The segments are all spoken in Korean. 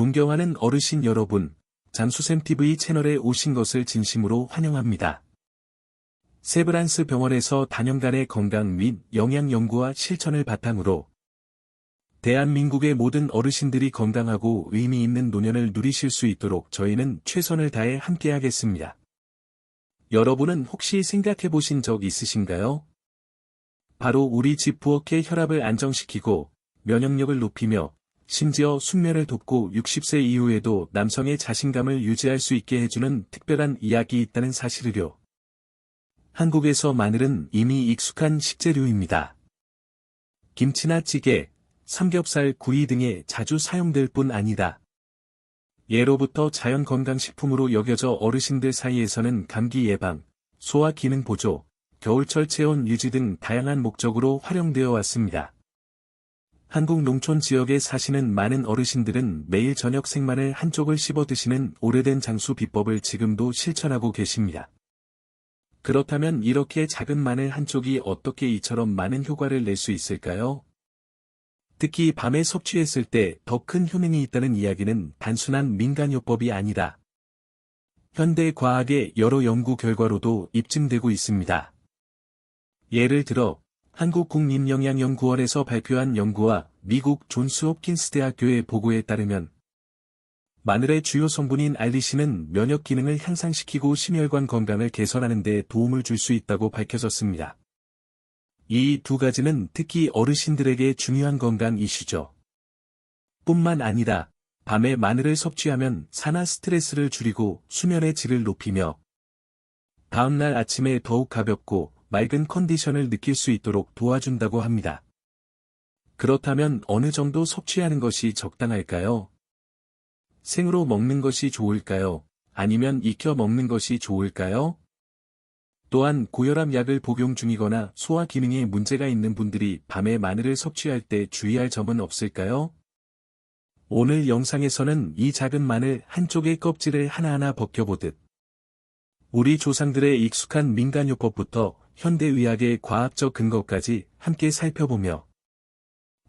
존경하는 어르신 여러분, 장수샘TV 채널에 오신 것을 진심으로 환영합니다. 세브란스 병원에서 단연간의 건강 및 영양 연구와 실천을 바탕으로 대한민국의 모든 어르신들이 건강하고 의미 있는 노년을 누리실 수 있도록 저희는 최선을 다해 함께하겠습니다. 여러분은 혹시 생각해 보신 적 있으신가요? 바로 우리 집 부엌의 혈압을 안정시키고 면역력을 높이며 심지어 숙면을 돕고 60세 이후에도 남성의 자신감을 유지할 수 있게 해주는 특별한 이야기 있다는 사실을요. 한국에서 마늘은 이미 익숙한 식재료입니다. 김치나 찌개, 삼겹살, 구이 등에 자주 사용될 뿐 아니다. 예로부터 자연 건강식품으로 여겨져 어르신들 사이에서는 감기 예방, 소화 기능 보조, 겨울철 체온 유지 등 다양한 목적으로 활용되어 왔습니다. 한국 농촌 지역에 사시는 많은 어르신들은 매일 저녁 생마늘 한쪽을 씹어 드시는 오래된 장수 비법을 지금도 실천하고 계십니다. 그렇다면 이렇게 작은 마늘 한쪽이 어떻게 이처럼 많은 효과를 낼 수 있을까요? 특히 밤에 섭취했을 때 더 큰 효능이 있다는 이야기는 단순한 민간요법이 아니다. 현대 과학의 여러 연구 결과로도 입증되고 있습니다. 예를 들어 한국국립영양연구원에서 발표한 연구와 미국 존스 홉킨스 대학교의 보고에 따르면 마늘의 주요 성분인 알리신은 면역 기능을 향상시키고 심혈관 건강을 개선하는 데 도움을 줄 수 있다고 밝혀졌습니다. 이 두 가지는 특히 어르신들에게 중요한 건강 이슈죠. 뿐만 아니라 밤에 마늘을 섭취하면 산화 스트레스를 줄이고 수면의 질을 높이며 다음날 아침에 더욱 가볍고 맑은 컨디션을 느낄 수 있도록 도와준다고 합니다. 그렇다면 어느 정도 섭취하는 것이 적당할까요? 생으로 먹는 것이 좋을까요? 아니면 익혀 먹는 것이 좋을까요? 또한 고혈압 약을 복용 중이거나 소화 기능에 문제가 있는 분들이 밤에 마늘을 섭취할 때 주의할 점은 없을까요? 오늘 영상에서는 이 작은 마늘 한쪽의 껍질을 하나하나 벗겨보듯 우리 조상들의 익숙한 민간요법부터 현대의학의 과학적 근거까지 함께 살펴보며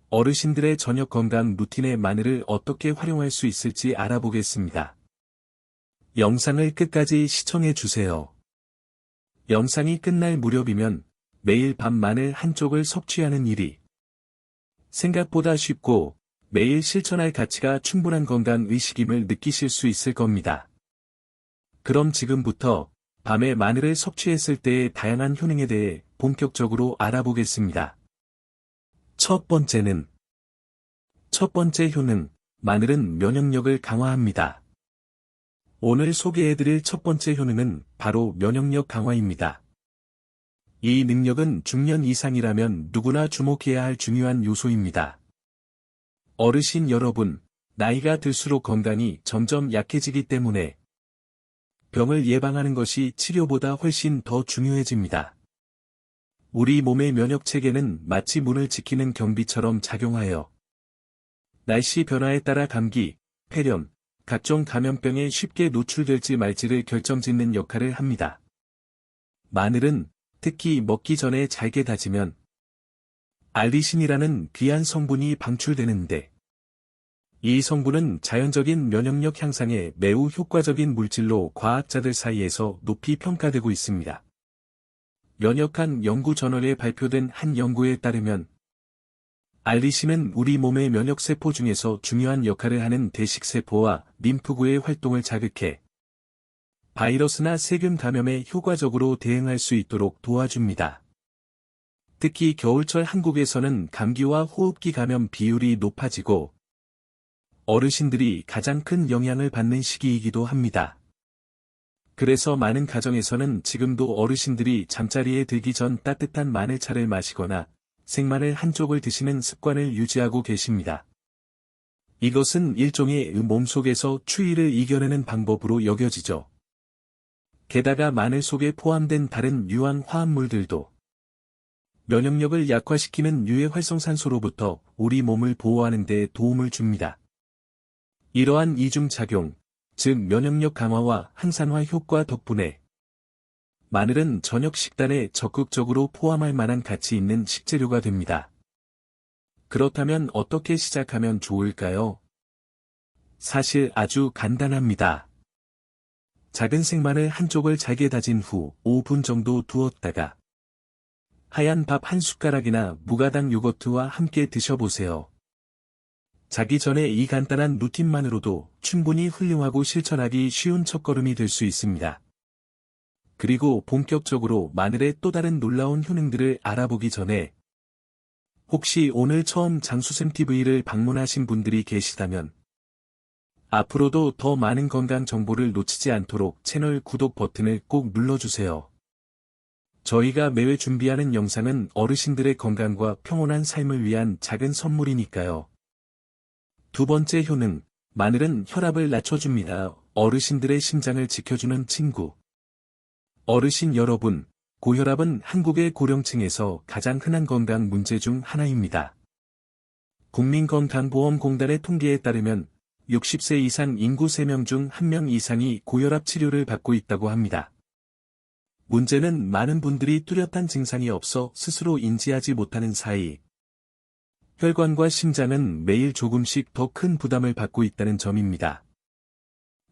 어르신들의 저녁 건강 루틴의 마늘을 어떻게 활용할 수 있을지 알아보겠습니다. 영상을 끝까지 시청해주세요. 영상이 끝날 무렵이면 매일 밤 마늘 한쪽을 섭취하는 일이 생각보다 쉽고 매일 실천할 가치가 충분한 건강 의식임을 느끼실 수 있을 겁니다. 그럼 지금부터 밤에 마늘을 섭취했을 때의 다양한 효능에 대해 본격적으로 알아보겠습니다. 첫 번째는 첫 번째 효능, 마늘은 면역력을 강화합니다. 오늘 소개해드릴 첫 번째 효능은 바로 면역력 강화입니다. 이 능력은 중년 이상이라면 누구나 주목해야 할 중요한 요소입니다. 어르신 여러분, 나이가 들수록 건강이 점점 약해지기 때문에 병을 예방하는 것이 치료보다 훨씬 더 중요해집니다. 우리 몸의 면역체계는 마치 문을 지키는 경비처럼 작용하여 날씨 변화에 따라 감기, 폐렴, 각종 감염병에 쉽게 노출될지 말지를 결정짓는 역할을 합니다. 마늘은 특히 먹기 전에 잘게 다지면 알리신이라는 귀한 성분이 방출되는데 이 성분은 자연적인 면역력 향상에 매우 효과적인 물질로 과학자들 사이에서 높이 평가되고 있습니다. 면역한 연구 저널에 발표된 한 연구에 따르면 알리신은 우리 몸의 면역세포 중에서 중요한 역할을 하는 대식세포와 림프구의 활동을 자극해 바이러스나 세균 감염에 효과적으로 대응할 수 있도록 도와줍니다. 특히 겨울철 한국에서는 감기와 호흡기 감염 비율이 높아지고 어르신들이 가장 큰 영향을 받는 시기이기도 합니다. 그래서 많은 가정에서는 지금도 어르신들이 잠자리에 들기 전 따뜻한 마늘차를 마시거나 생마늘 한 쪽을 드시는 습관을 유지하고 계십니다. 이것은 일종의 몸속에서 추위를 이겨내는 방법으로 여겨지죠. 게다가 마늘 속에 포함된 다른 유한 화합물들도 면역력을 약화시키는 유해 활성산소로부터 우리 몸을 보호하는 데 도움을 줍니다. 이러한 이중작용, 즉 면역력 강화와 항산화 효과 덕분에 마늘은 저녁 식단에 적극적으로 포함할 만한 가치 있는 식재료가 됩니다. 그렇다면 어떻게 시작하면 좋을까요? 사실 아주 간단합니다. 작은 생마늘 한쪽을 잘게 다진 후 5분 정도 두었다가 하얀 밥 한 숟가락이나 무가당 요거트와 함께 드셔보세요. 자기 전에 이 간단한 루틴만으로도 충분히 훌륭하고 실천하기 쉬운 첫걸음이 될 수 있습니다. 그리고 본격적으로 마늘의 또 다른 놀라운 효능들을 알아보기 전에 혹시 오늘 처음 장수샘 TV를 방문하신 분들이 계시다면 앞으로도 더 많은 건강 정보를 놓치지 않도록 채널 구독 버튼을 꼭 눌러주세요. 저희가 매회 준비하는 영상은 어르신들의 건강과 평온한 삶을 위한 작은 선물이니까요. 두 번째 효능, 마늘은 혈압을 낮춰줍니다. 어르신들의 심장을 지켜주는 친구. 어르신 여러분, 고혈압은 한국의 고령층에서 가장 흔한 건강 문제 중 하나입니다. 국민건강보험공단의 통계에 따르면 60세 이상 인구 3명 중 1명 이상이 고혈압 치료를 받고 있다고 합니다. 문제는 많은 분들이 뚜렷한 증상이 없어 스스로 인지하지 못하는 사이 혈관과 심장은 매일 조금씩 더 큰 부담을 받고 있다는 점입니다.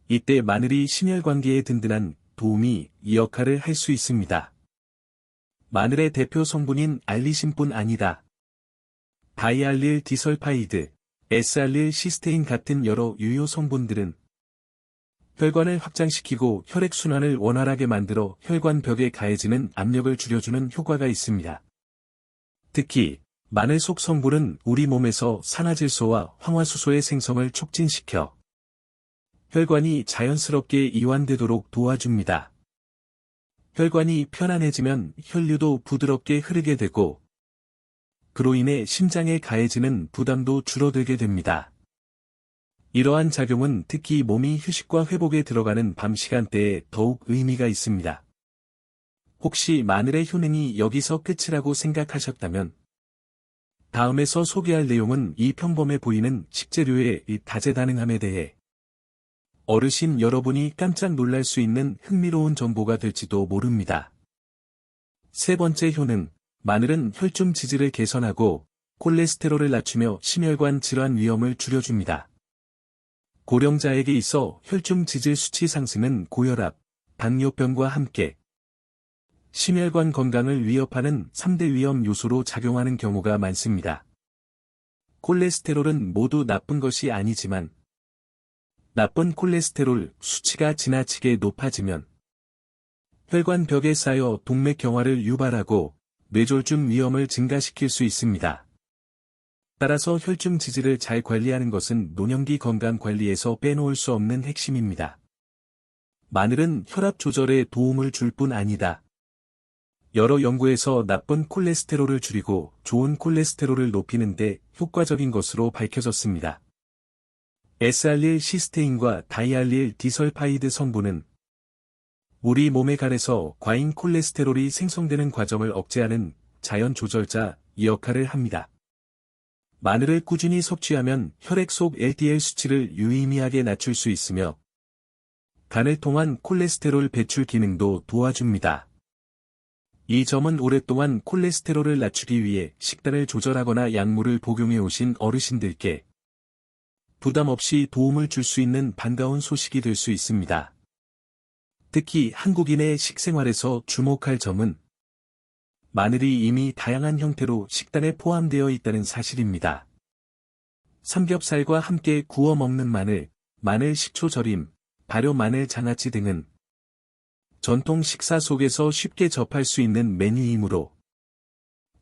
이때 마늘이 심혈관계에 든든한 도움이 이 역할을 할 수 있습니다. 마늘의 대표 성분인 알리신뿐 아니다. 다이알릴 디설파이드, S알릴 시스테인 같은 여러 유효 성분들은 혈관을 확장시키고 혈액순환을 원활하게 만들어 혈관 벽에 가해지는 압력을 줄여주는 효과가 있습니다. 특히 마늘 속 성분은 우리 몸에서 산화질소와 황화수소의 생성을 촉진시켜 혈관이 자연스럽게 이완되도록 도와줍니다. 혈관이 편안해지면 혈류도 부드럽게 흐르게 되고 그로 인해 심장에 가해지는 부담도 줄어들게 됩니다. 이러한 작용은 특히 몸이 휴식과 회복에 들어가는 밤 시간대에 더욱 의미가 있습니다. 혹시 마늘의 효능이 여기서 끝이라고 생각하셨다면 다음에서 소개할 내용은 이 평범해 보이는 식재료의 이 다재다능함에 대해 어르신 여러분이 깜짝 놀랄 수 있는 흥미로운 정보가 될지도 모릅니다. 세 번째 효능, 마늘은 혈중 지질을 개선하고 콜레스테롤을 낮추며 심혈관 질환 위험을 줄여줍니다. 고령자에게 있어 혈중 지질 수치 상승은 고혈압, 당뇨병과 함께 심혈관 건강을 위협하는 3대 위험 요소로 작용하는 경우가 많습니다. 콜레스테롤은 모두 나쁜 것이 아니지만 나쁜 콜레스테롤 수치가 지나치게 높아지면 혈관벽에 쌓여 동맥경화를 유발하고 뇌졸중 위험을 증가시킬 수 있습니다. 따라서 혈중 지질을 잘 관리하는 것은 노년기 건강 관리에서 빼놓을 수 없는 핵심입니다. 마늘은 혈압 조절에 도움을 줄 뿐 아니다. 여러 연구에서 나쁜 콜레스테롤을 줄이고 좋은 콜레스테롤을 높이는 데 효과적인 것으로 밝혀졌습니다. S알릴 시스테인과 다이알릴 디설파이드 성분은 우리 몸의 간에서 과잉 콜레스테롤이 생성되는 과정을 억제하는 자연 조절자 이 역할을 합니다. 마늘을 꾸준히 섭취하면 혈액 속 LDL 수치를 유의미하게 낮출 수 있으며 간을 통한 콜레스테롤 배출 기능도 도와줍니다. 이 점은 오랫동안 콜레스테롤을 낮추기 위해 식단을 조절하거나 약물을 복용해 오신 어르신들께 부담 없이 도움을 줄 수 있는 반가운 소식이 될 수 있습니다. 특히 한국인의 식생활에서 주목할 점은 마늘이 이미 다양한 형태로 식단에 포함되어 있다는 사실입니다. 삼겹살과 함께 구워 먹는 마늘, 마늘 식초 절임, 발효 마늘 장아찌 등은 전통 식사 속에서 쉽게 접할 수 있는 메뉴이므로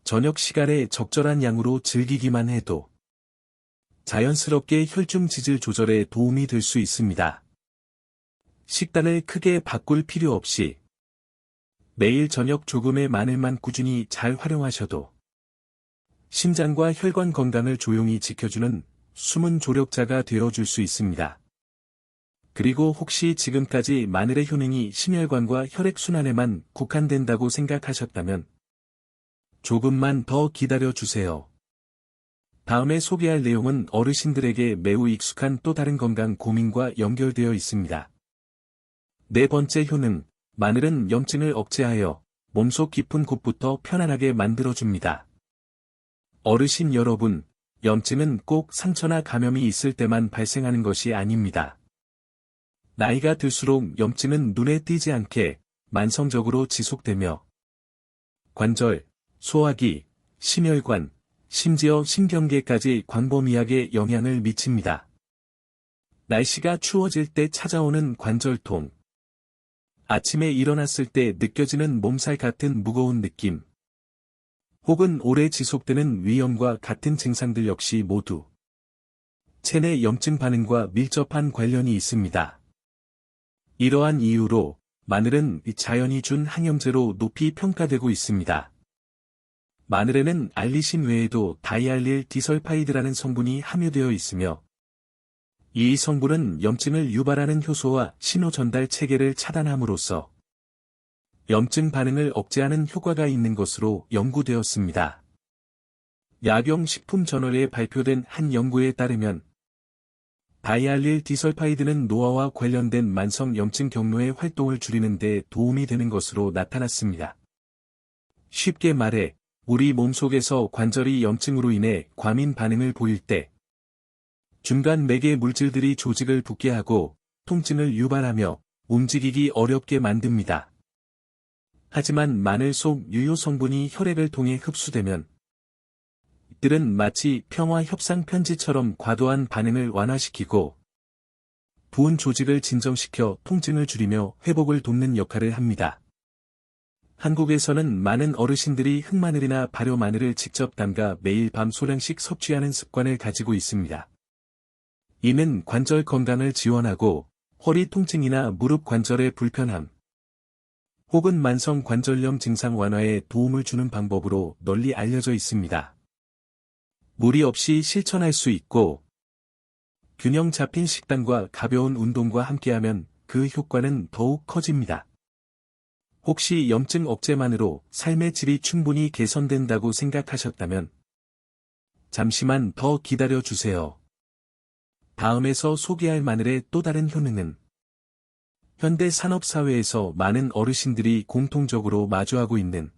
저녁 시간에 적절한 양으로 즐기기만 해도 자연스럽게 혈중 지질 조절에 도움이 될 수 있습니다. 식단을 크게 바꿀 필요 없이 매일 저녁 조금의 마늘만 꾸준히 잘 활용하셔도 심장과 혈관 건강을 조용히 지켜주는 숨은 조력자가 되어줄 수 있습니다. 그리고 혹시 지금까지 마늘의 효능이 심혈관과 혈액순환에만 국한된다고 생각하셨다면 조금만 더 기다려 주세요. 다음에 소개할 내용은 어르신들에게 매우 익숙한 또 다른 건강 고민과 연결되어 있습니다. 네 번째 효능, 마늘은 염증을 억제하여 몸속 깊은 곳부터 편안하게 만들어줍니다. 어르신 여러분, 염증은 꼭 상처나 감염이 있을 때만 발생하는 것이 아닙니다. 나이가 들수록 염증은 눈에 띄지 않게 만성적으로 지속되며 관절, 소화기, 심혈관, 심지어 신경계까지 광범위하게 영향을 미칩니다. 날씨가 추워질 때 찾아오는 관절통. 아침에 일어났을 때 느껴지는 몸살 같은 무거운 느낌. 혹은 오래 지속되는 위염과 같은 증상들 역시 모두 체내 염증 반응과 밀접한 관련이 있습니다. 이러한 이유로 마늘은 자연이 준 항염제로 높이 평가되고 있습니다. 마늘에는 알리신 외에도 다이알릴 디설파이드라는 성분이 함유되어 있으며 이 성분은 염증을 유발하는 효소와 신호 전달 체계를 차단함으로써 염증 반응을 억제하는 효과가 있는 것으로 연구되었습니다. 약용식품저널에 발표된 한 연구에 따르면 다이알릴 디설파이드는 노화와 관련된 만성 염증 경로의 활동을 줄이는 데 도움이 되는 것으로 나타났습니다. 쉽게 말해 우리 몸속에서 관절이 염증으로 인해 과민 반응을 보일 때 중간 매개 물질들이 조직을 붓게 하고 통증을 유발하며 움직이기 어렵게 만듭니다. 하지만 마늘 속 유효 성분이 혈액을 통해 흡수되면 이들은 마치 평화 협상 편지처럼 과도한 반응을 완화시키고 부은 조직을 진정시켜 통증을 줄이며 회복을 돕는 역할을 합니다. 한국에서는 많은 어르신들이 흑마늘이나 발효마늘을 직접 담가 매일 밤 소량씩 섭취하는 습관을 가지고 있습니다. 이는 관절 건강을 지원하고 허리 통증이나 무릎 관절의 불편함, 혹은 만성 관절염 증상 완화에 도움을 주는 방법으로 널리 알려져 있습니다. 무리 없이 실천할 수 있고 균형 잡힌 식단과 가벼운 운동과 함께하면 그 효과는 더욱 커집니다. 혹시 염증 억제만으로 삶의 질이 충분히 개선된다고 생각하셨다면 잠시만 더 기다려 주세요. 다음에서 소개할 마늘의 또 다른 효능은 현대 산업사회에서 많은 어르신들이 공통적으로 마주하고 있는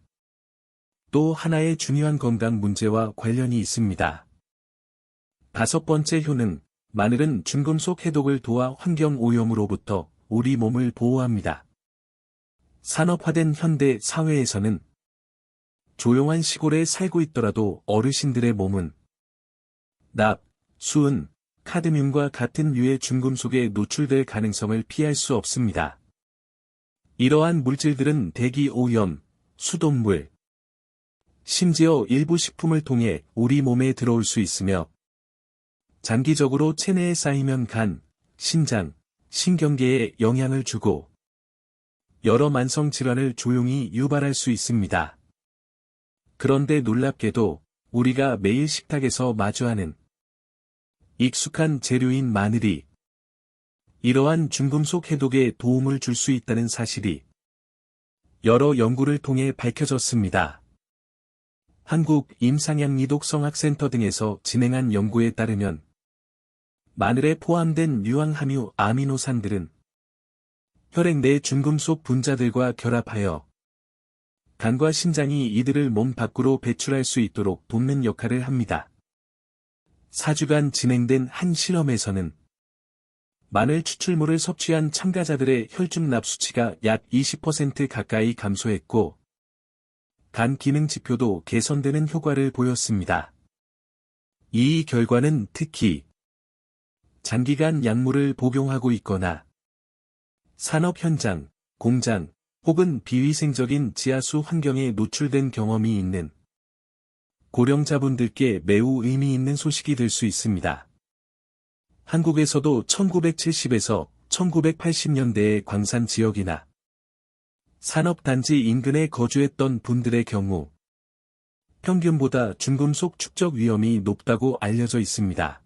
또 하나의 중요한 건강 문제와 관련이 있습니다. 다섯 번째 효능, 마늘은 중금속 해독을 도와 환경 오염으로부터 우리 몸을 보호합니다. 산업화된 현대 사회에서는 조용한 시골에 살고 있더라도 어르신들의 몸은 납, 수은, 카드뮴과 같은 류의 중금속에 노출될 가능성을 피할 수 없습니다. 이러한 물질들은 대기 오염, 수돗물, 심지어 일부 식품을 통해 우리 몸에 들어올 수 있으며 장기적으로 체내에 쌓이면 간, 신장, 신경계에 영향을 주고 여러 만성 질환을 조용히 유발할 수 있습니다. 그런데 놀랍게도 우리가 매일 식탁에서 마주하는 익숙한 재료인 마늘이 이러한 중금속 해독에 도움을 줄 수 있다는 사실이 여러 연구를 통해 밝혀졌습니다. 한국 임상향이독성학센터 등에서 진행한 연구에 따르면 마늘에 포함된 유황함유 아미노산들은 혈액 내 중금속 분자들과 결합하여 간과 심장이 이들을 몸 밖으로 배출할 수 있도록 돕는 역할을 합니다. 4주간 진행된 한 실험에서는 마늘 추출물을 섭취한 참가자들의 혈중 납 수치가 약 20% 가까이 감소했고 간 기능 지표도 개선되는 효과를 보였습니다. 이 결과는 특히 장기간 약물을 복용하고 있거나 산업 현장, 공장 혹은 비위생적인 지하수 환경에 노출된 경험이 있는 고령자분들께 매우 의미 있는 소식이 될 수 있습니다. 한국에서도 1970에서 1980년대의 광산 지역이나 산업단지 인근에 거주했던 분들의 경우 평균보다 중금속 축적 위험이 높다고 알려져 있습니다.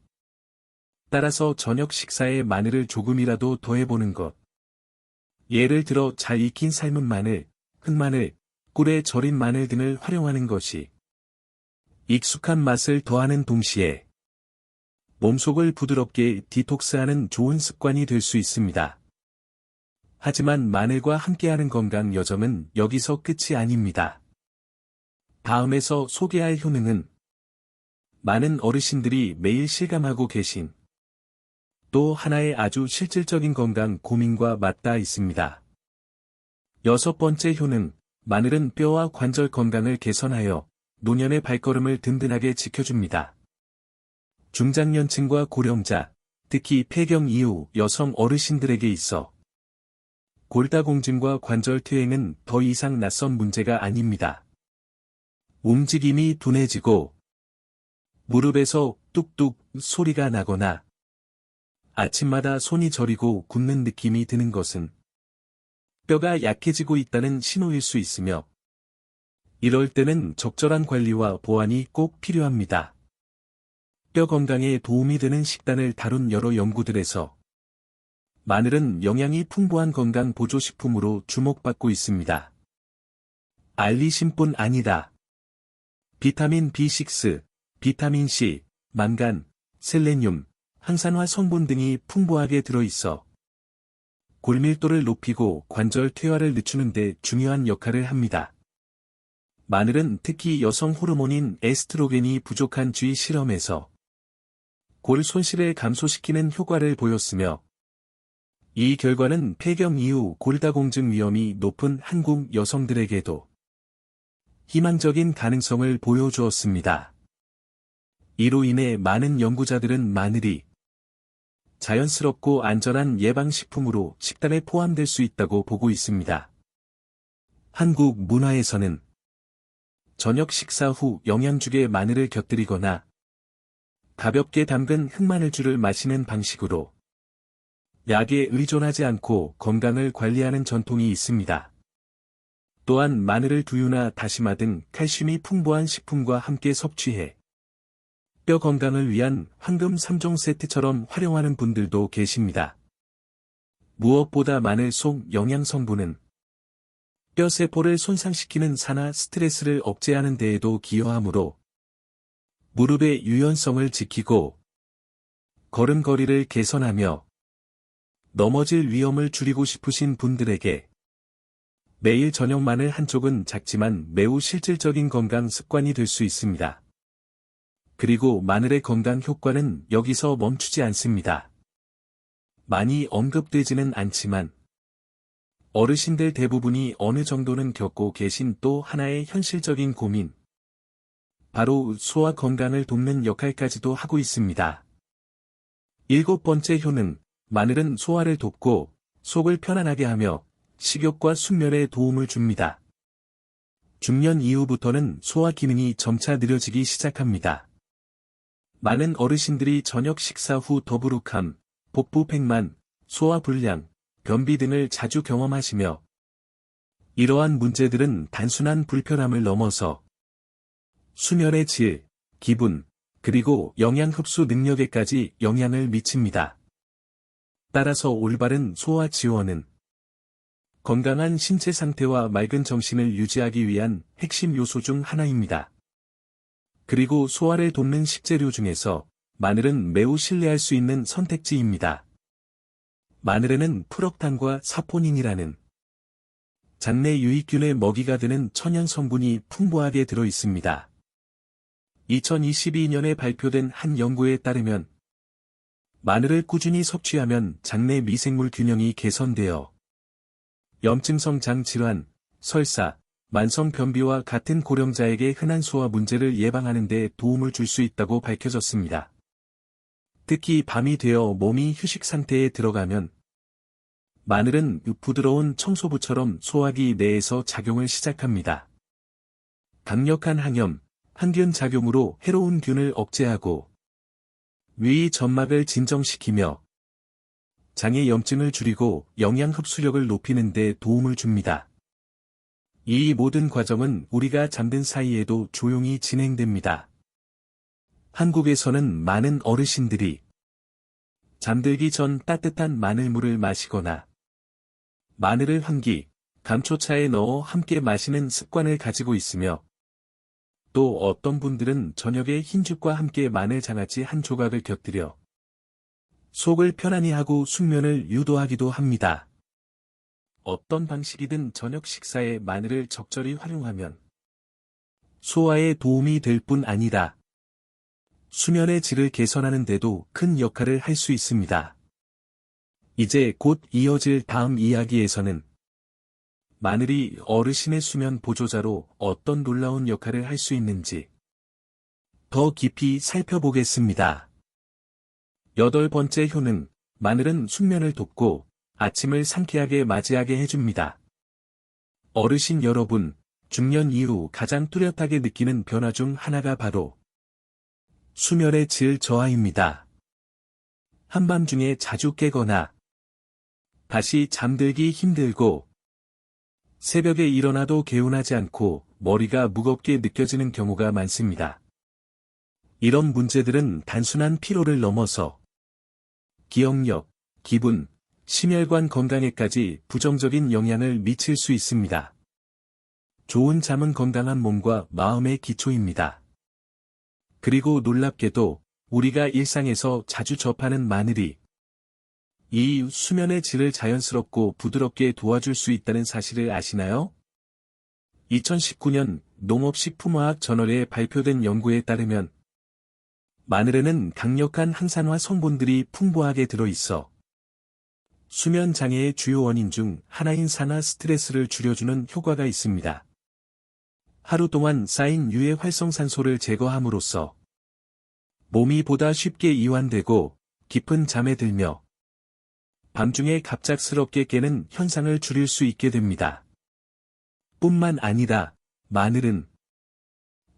따라서 저녁 식사에 마늘을 조금이라도 더해보는 것. 예를 들어 잘 익힌 삶은 마늘, 흑마늘, 꿀에 절인 마늘 등을 활용하는 것이 익숙한 맛을 더하는 동시에 몸속을 부드럽게 디톡스하는 좋은 습관이 될 수 있습니다. 하지만 마늘과 함께하는 건강 여정은 여기서 끝이 아닙니다. 다음에서 소개할 효능은 많은 어르신들이 매일 실감하고 계신 또 하나의 아주 실질적인 건강 고민과 맞닿아 있습니다. 여섯 번째 효능, 마늘은 뼈와 관절 건강을 개선하여 노년의 발걸음을 든든하게 지켜줍니다. 중장년층과 고령자, 특히 폐경 이후 여성 어르신들에게 있어 골다공증과 관절 퇴행은 더 이상 낯선 문제가 아닙니다. 움직임이 둔해지고 무릎에서 뚝뚝 소리가 나거나 아침마다 손이 저리고 굳는 느낌이 드는 것은 뼈가 약해지고 있다는 신호일 수 있으며 이럴 때는 적절한 관리와 보완이 꼭 필요합니다. 뼈 건강에 도움이 되는 식단을 다룬 여러 연구들에서 마늘은 영양이 풍부한 건강 보조식품으로 주목받고 있습니다. 알리심뿐 아니다. 비타민 B6, 비타민 C, 망간, 셀레늄, 항산화 성분 등이 풍부하게 들어있어 골밀도를 높이고 관절 퇴화를 늦추는 데 중요한 역할을 합니다. 마늘은 특히 여성 호르몬인 에스트로겐이 부족한 쥐 실험에서 골 손실을 감소시키는 효과를 보였으며 이 결과는 폐경 이후 골다공증 위험이 높은 한국 여성들에게도 희망적인 가능성을 보여주었습니다. 이로 인해 많은 연구자들은 마늘이 자연스럽고 안전한 예방식품으로 식단에 포함될 수 있다고 보고 있습니다. 한국 문화에서는 저녁 식사 후 영양죽에 마늘을 곁들이거나 가볍게 담근 흑마늘주를 마시는 방식으로 약에 의존하지 않고 건강을 관리하는 전통이 있습니다. 또한 마늘을 두유나 다시마 등 칼슘이 풍부한 식품과 함께 섭취해 뼈 건강을 위한 황금 3종 세트처럼 활용하는 분들도 계십니다. 무엇보다 마늘 속 영양 성분은 뼈 세포를 손상시키는 산화 스트레스를 억제하는 데에도 기여하므로 무릎의 유연성을 지키고 걸음걸이를 개선하며 넘어질 위험을 줄이고 싶으신 분들에게 매일 저녁 마늘 한쪽은 작지만 매우 실질적인 건강 습관이 될 수 있습니다. 그리고 마늘의 건강 효과는 여기서 멈추지 않습니다. 많이 언급되지는 않지만 어르신들 대부분이 어느 정도는 겪고 계신 또 하나의 현실적인 고민. 바로 소화 건강을 돕는 역할까지도 하고 있습니다. 일곱 번째 효능, 마늘은 소화를 돕고 속을 편안하게 하며 식욕과 숙면에 도움을 줍니다. 중년 이후부터는 소화 기능이 점차 느려지기 시작합니다. 많은 어르신들이 저녁 식사 후 더부룩함, 복부 팽만, 소화 불량, 변비 등을 자주 경험하시며 이러한 문제들은 단순한 불편함을 넘어서 수면의 질, 기분, 그리고 영양 흡수 능력에까지 영향을 미칩니다. 따라서 올바른 소화 지원은 건강한 신체 상태와 맑은 정신을 유지하기 위한 핵심 요소 중 하나입니다. 그리고 소화를 돕는 식재료 중에서 마늘은 매우 신뢰할 수 있는 선택지입니다. 마늘에는 프럭탄과 사포닌이라는 장내 유익균의 먹이가 되는 천연 성분이 풍부하게 들어 있습니다. 2022년에 발표된 한 연구에 따르면 마늘을 꾸준히 섭취하면 장내 미생물 균형이 개선되어 염증성 장 질환, 설사, 만성 변비와 같은 고령자에게 흔한 소화 문제를 예방하는 데 도움을 줄 수 있다고 밝혀졌습니다. 특히 밤이 되어 몸이 휴식 상태에 들어가면 마늘은 부드러운 청소부처럼 소화기 내에서 작용을 시작합니다. 강력한 항염, 항균 작용으로 해로운 균을 억제하고 위 점막을 진정시키며 장의 염증을 줄이고 영양 흡수력을 높이는 데 도움을 줍니다. 이 모든 과정은 우리가 잠든 사이에도 조용히 진행됩니다. 한국에서는 많은 어르신들이 잠들기 전 따뜻한 마늘물을 마시거나 마늘을 환기, 감초차에 넣어 함께 마시는 습관을 가지고 있으며 또 어떤 분들은 저녁에 흰죽과 함께 마늘 장아찌 한 조각을 곁들여 속을 편안히 하고 숙면을 유도하기도 합니다. 어떤 방식이든 저녁 식사에 마늘을 적절히 활용하면 소화에 도움이 될 뿐 아니라 수면의 질을 개선하는 데도 큰 역할을 할 수 있습니다. 이제 곧 이어질 다음 이야기에서는 마늘이 어르신의 수면 보조자로 어떤 놀라운 역할을 할 수 있는지 더 깊이 살펴보겠습니다. 여덟 번째 효능, 마늘은 숙면을 돕고 아침을 상쾌하게 맞이하게 해줍니다. 어르신 여러분, 중년 이후 가장 뚜렷하게 느끼는 변화 중 하나가 바로 수면의 질 저하입니다. 한밤중에 자주 깨거나 다시 잠들기 힘들고 새벽에 일어나도 개운하지 않고 머리가 무겁게 느껴지는 경우가 많습니다. 이런 문제들은 단순한 피로를 넘어서 기억력, 기분, 심혈관 건강에까지 부정적인 영향을 미칠 수 있습니다. 좋은 잠은 건강한 몸과 마음의 기초입니다. 그리고 놀랍게도 우리가 일상에서 자주 접하는 마늘이 이 수면의 질을 자연스럽고 부드럽게 도와줄 수 있다는 사실을 아시나요? 2019년 농업식품화학 저널에 발표된 연구에 따르면 마늘에는 강력한 항산화 성분들이 풍부하게 들어있어 수면 장애의 주요 원인 중 하나인 산화 스트레스를 줄여주는 효과가 있습니다. 하루 동안 쌓인 유해 활성산소를 제거함으로써 몸이 보다 쉽게 이완되고 깊은 잠에 들며 밤중에 갑작스럽게 깨는 현상을 줄일 수 있게 됩니다. 뿐만 아니라 마늘은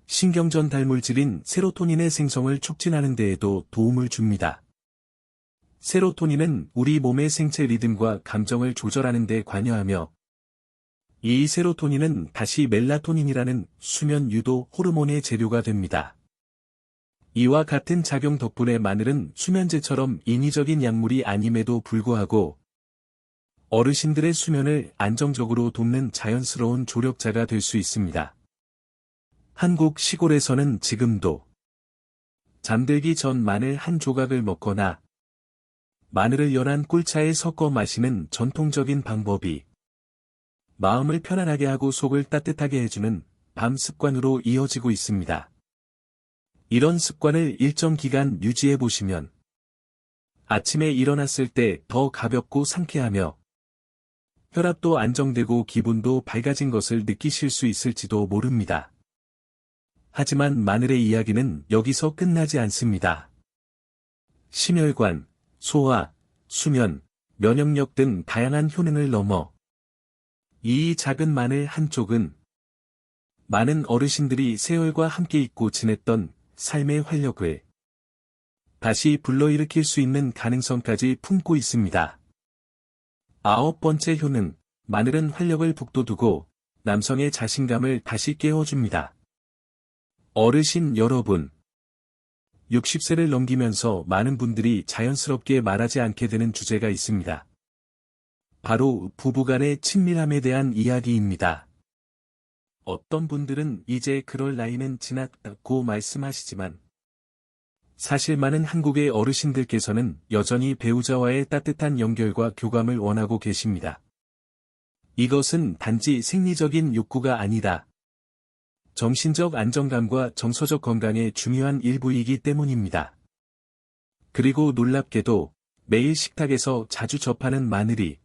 신경전 달 물질인 세로토닌의 생성을 촉진하는 데에도 도움을 줍니다. 세로토닌은 우리 몸의 생체 리듬과 감정을 조절하는 데 관여하며 이 세로토닌은 다시 멜라토닌이라는 수면 유도 호르몬의 재료가 됩니다. 이와 같은 작용 덕분에 마늘은 수면제처럼 인위적인 약물이 아님에도 불구하고 어르신들의 수면을 안정적으로 돕는 자연스러운 조력자가 될 수 있습니다. 한국 시골에서는 지금도 잠들기 전 마늘 한 조각을 먹거나 마늘을 연한 꿀차에 섞어 마시는 전통적인 방법이 마음을 편안하게 하고 속을 따뜻하게 해주는 밤 습관으로 이어지고 있습니다. 이런 습관을 일정 기간 유지해 보시면 아침에 일어났을 때 더 가볍고 상쾌하며 혈압도 안정되고 기분도 밝아진 것을 느끼실 수 있을지도 모릅니다. 하지만 마늘의 이야기는 여기서 끝나지 않습니다. 심혈관, 소화, 수면, 면역력 등 다양한 효능을 넘어 이 작은 마늘 한쪽은 많은 어르신들이 세월과 함께 있고 지냈던 삶의 활력을 다시 불러일으킬 수 있는 가능성까지 품고 있습니다. 아홉 번째 효능, 마늘은 활력을 북돋우고 남성의 자신감을 다시 깨워줍니다. 어르신 여러분. 60세를 넘기면서 많은 분들이 자연스럽게 말하지 않게 되는 주제가 있습니다. 바로 부부간의 친밀함에 대한 이야기입니다. 어떤 분들은 이제 그럴 나이는 지났다고 말씀하시지만 사실 많은 한국의 어르신들께서는 여전히 배우자와의 따뜻한 연결과 교감을 원하고 계십니다. 이것은 단지 생리적인 욕구가 아니다. 정신적 안정감과 정서적 건강의 중요한 일부이기 때문입니다. 그리고 놀랍게도 매일 식탁에서 자주 접하는 마늘이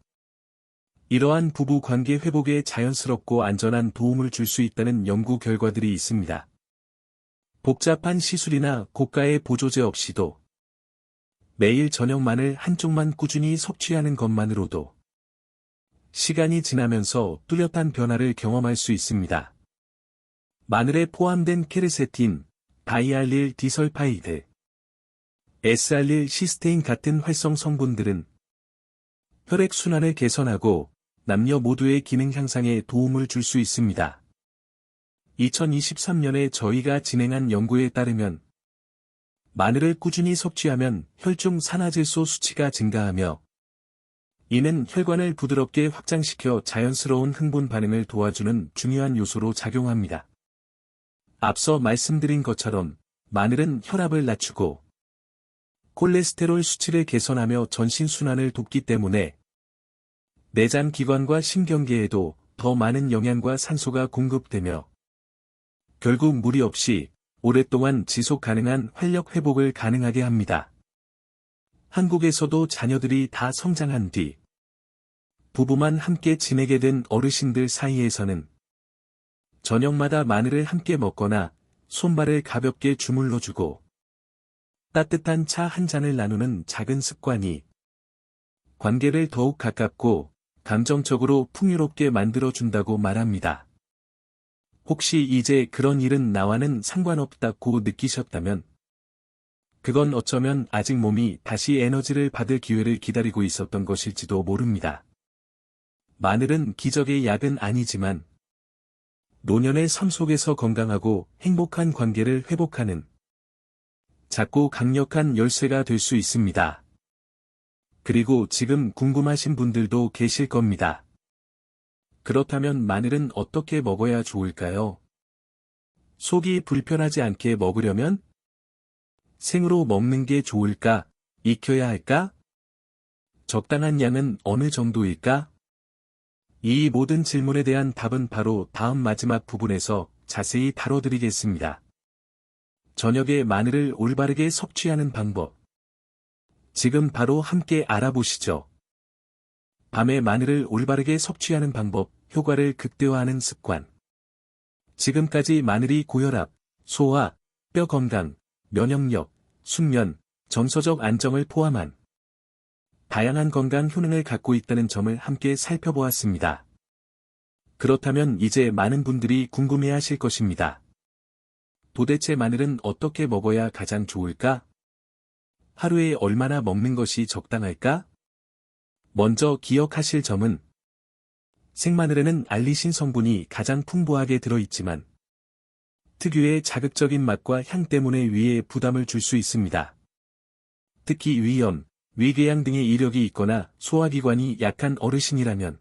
이러한 부부 관계 회복에 자연스럽고 안전한 도움을 줄 수 있다는 연구 결과들이 있습니다. 복잡한 시술이나 고가의 보조제 없이도 매일 저녁 마늘 한쪽만 꾸준히 섭취하는 것만으로도 시간이 지나면서 뚜렷한 변화를 경험할 수 있습니다. 마늘에 포함된 케르세틴, 다이알릴 디설파이드, S알릴 시스테인 같은 활성 성분들은 혈액순환을 개선하고 남녀 모두의 기능 향상에 도움을 줄 수 있습니다. 2023년에 저희가 진행한 연구에 따르면 마늘을 꾸준히 섭취하면 혈중 산화질소 수치가 증가하며 이는 혈관을 부드럽게 확장시켜 자연스러운 흥분 반응을 도와주는 중요한 요소로 작용합니다. 앞서 말씀드린 것처럼 마늘은 혈압을 낮추고 콜레스테롤 수치를 개선하며 전신순환을 돕기 때문에 내장 기관과 신경계에도 더 많은 영양과 산소가 공급되며 결국 무리 없이 오랫동안 지속 가능한 활력 회복을 가능하게 합니다. 한국에서도 자녀들이 다 성장한 뒤 부부만 함께 지내게 된 어르신들 사이에서는 저녁마다 마늘을 함께 먹거나 손발을 가볍게 주물러주고 따뜻한 차 한 잔을 나누는 작은 습관이 관계를 더욱 가깝고 감정적으로 풍요롭게 만들어준다고 말합니다. 혹시 이제 그런 일은 나와는 상관없다고 느끼셨다면 그건 어쩌면 아직 몸이 다시 에너지를 받을 기회를 기다리고 있었던 것일지도 모릅니다. 마늘은 기적의 약은 아니지만 노년의 삶 속에서 건강하고 행복한 관계를 회복하는 작고 강력한 열쇠가 될 수 있습니다. 그리고 지금 궁금하신 분들도 계실 겁니다. 그렇다면 마늘은 어떻게 먹어야 좋을까요? 속이 불편하지 않게 먹으려면 생으로 먹는 게 좋을까? 익혀야 할까? 적당한 양은 어느 정도일까? 이 모든 질문에 대한 답은 바로 다음 마지막 부분에서 자세히 다뤄드리겠습니다. 저녁에 마늘을 올바르게 섭취하는 방법. 지금 바로 함께 알아보시죠. 밤에 마늘을 올바르게 섭취하는 방법, 효과를 극대화하는 습관. 지금까지 마늘이 고혈압, 소화, 뼈 건강, 면역력, 숙면, 정서적 안정을 포함한 다양한 건강 효능을 갖고 있다는 점을 함께 살펴보았습니다. 그렇다면 이제 많은 분들이 궁금해 하실 것입니다. 도대체 마늘은 어떻게 먹어야 가장 좋을까? 하루에 얼마나 먹는 것이 적당할까? 먼저 기억하실 점은 생마늘에는 알리신 성분이 가장 풍부하게 들어있지만 특유의 자극적인 맛과 향 때문에 위에 부담을 줄 수 있습니다. 특히 위염, 위궤양 등의 이력이 있거나 소화기관이 약한 어르신이라면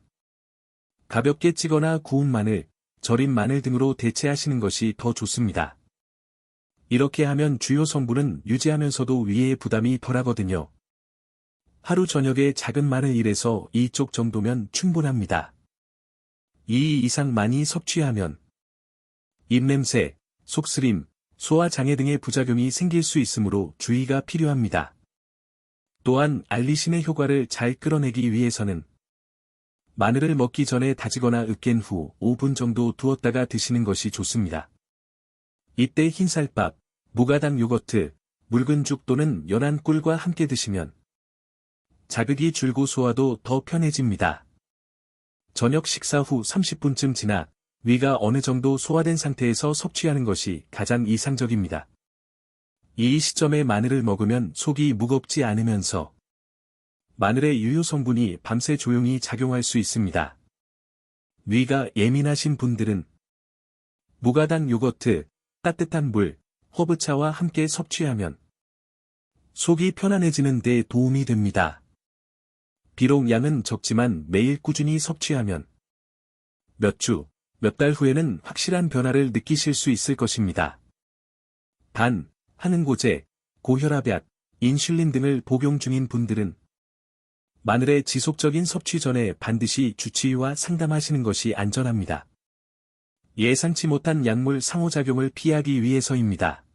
가볍게 찌거나 구운 마늘, 절인 마늘 등으로 대체하시는 것이 더 좋습니다. 이렇게 하면 주요 성분은 유지하면서도 위에 부담이 덜하거든요. 하루 저녁에 작은 마늘 1에서 2쪽 정도면 충분합니다. 2 이상 많이 섭취하면 입냄새, 속쓰림, 소화장애 등의 부작용이 생길 수 있으므로 주의가 필요합니다. 또한 알리신의 효과를 잘 끌어내기 위해서는 마늘을 먹기 전에 다지거나 으깬 후 5분 정도 두었다가 드시는 것이 좋습니다. 이때 흰쌀밥, 무가당 요거트, 묽은 죽 또는 연한 꿀과 함께 드시면 자극이 줄고 소화도 더 편해집니다. 저녁 식사 후 30분쯤 지나 위가 어느 정도 소화된 상태에서 섭취하는 것이 가장 이상적입니다. 이 시점에 마늘을 먹으면 속이 무겁지 않으면서 마늘의 유효 성분이 밤새 조용히 작용할 수 있습니다. 위가 예민하신 분들은 무가당 요거트, 따뜻한 물, 허브차와 함께 섭취하면 속이 편안해지는 데 도움이 됩니다. 비록 양은 적지만 매일 꾸준히 섭취하면 몇 주, 몇 달 후에는 확실한 변화를 느끼실 수 있을 것입니다. 단, 하는고제, 고혈압약, 인슐린 등을 복용 중인 분들은 마늘의 지속적인 섭취 전에 반드시 주치의와 상담하시는 것이 안전합니다. 예상치 못한 약물 상호작용을 피하기 위해서입니다.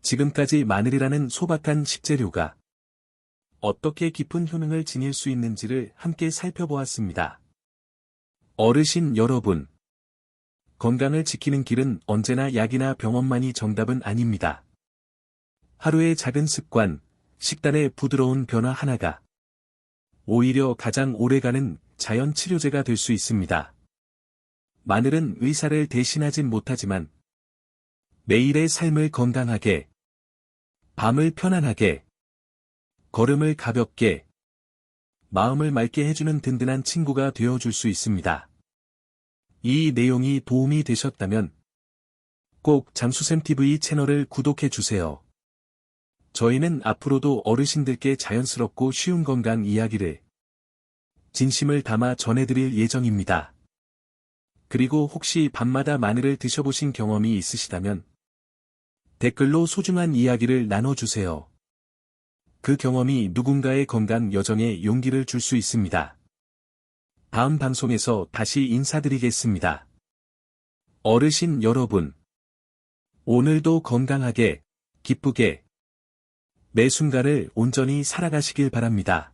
지금까지 마늘이라는 소박한 식재료가 어떻게 깊은 효능을 지닐 수 있는지를 함께 살펴보았습니다. 어르신 여러분. 건강을 지키는 길은 언제나 약이나 병원만이 정답은 아닙니다. 하루의 작은 습관, 식단의 부드러운 변화 하나가 오히려 가장 오래가는 자연 치료제가 될 수 있습니다. 마늘은 의사를 대신하진 못하지만 매일의 삶을 건강하게, 밤을 편안하게, 걸음을 가볍게, 마음을 맑게 해주는 든든한 친구가 되어줄 수 있습니다. 이 내용이 도움이 되셨다면 꼭 장수샘TV 채널을 구독해주세요. 저희는 앞으로도 어르신들께 자연스럽고 쉬운 건강 이야기를 진심을 담아 전해드릴 예정입니다. 그리고 혹시 밤마다 마늘을 드셔보신 경험이 있으시다면 댓글로 소중한 이야기를 나눠주세요. 그 경험이 누군가의 건강 여정에 용기를 줄 수 있습니다. 다음 방송에서 다시 인사드리겠습니다. 어르신 여러분. 오늘도 건강하게, 기쁘게, 매 순간을 온전히 살아가시길 바랍니다.